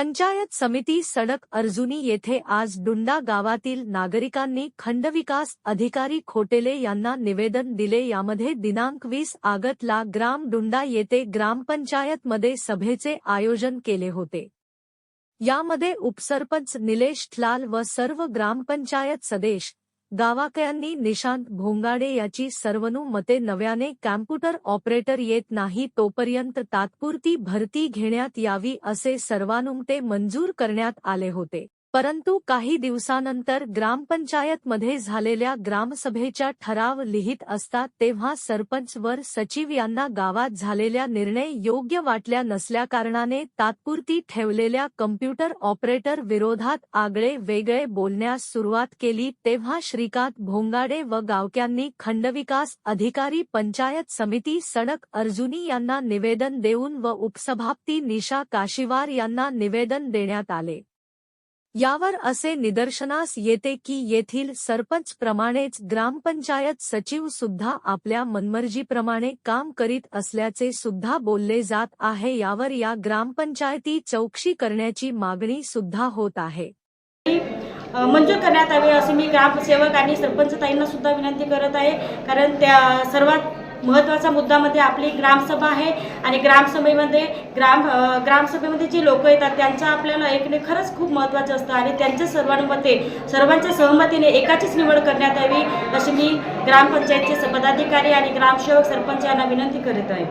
पंचायत समिती सडक अर्जुनी येथे आज डुंडा गावातील नागरिकांनी खंडविकास अधिकारी खोटेले यांना निवेदन दिले. यामध्ये दिनांक वीस आगतला ग्राम डुंडा येथे ग्रामपंचायतमध्ये सभेचे आयोजन केले होते. यामध्ये उपसरपंच निलेश लाल व सर्व ग्रामपंचायत सदेश गावाकयांनी निशांत भोंगाडे याची सर्वनुमते नव्याने कॅम्प्युटर ऑपरेटर येत नाही तोपर्यंत तात्पुरती भरती घेण्यात यावी असे सर्वानुमते मंजूर करण्यात आले होते. परंतु काही दिवसानंतर ग्रामपंचायतमध्ये झालेल्या ग्रामसभेच्या ठराव लिहित असता तेव्हा सरपंच वर सचिव यांना गावात झालेल्या निर्णय योग्य वाटल्या नसल्याकारणाने तात्पुरती ठेवलेल्या कम्प्युटर ऑपरेटर विरोधात आगळे वेगळे बोलण्यास सुरुवात केली तेव्हा श्रीकांत भोंगाडे व गावक्यांनी खंडविकास अधिकारी पंचायत समिती सडक अर्जुनी यांना निवेदन देऊन व उपसभापती निशा काशिवार यांना निवेदन देण्यात आले. यावर असे निदर्शनास येते की येथील सरपंच प्रमाणेच ग्रामपंचायत सचिव सुद्धा आपल्या मनमर्जीप्रमाणे काम करीत असल्याचे सुद्धा बोलले जात आहे. यावर या ग्रामपंचायती चौकशी करण्याची मागणी सुद्धा होत आहे. मंजूर करण्यात यावे असे मी ग्रामसेवक आणि सरपंच ताईंना सुद्धा विनंती करत आहे. कारण त्या सर्वात महत्त्वाचा मुद्दामध्ये आपली ग्रामसभा आहे आणि ग्रामसभेमध्ये ग्राम ग्रामसभेमध्ये जे लोक येतात त्यांचं आपल्याला ऐकणे खरंच खूप महत्त्वाचं असतं आणि त्यांच्या सर्वानुमते सर्वांच्या सहमतीने एकाचीच निवड करण्यात यावी अशी मी ग्रामपंचायतचे पदाधिकारी आणि ग्रामसेवक सरपंच यांना विनंती करत आहे.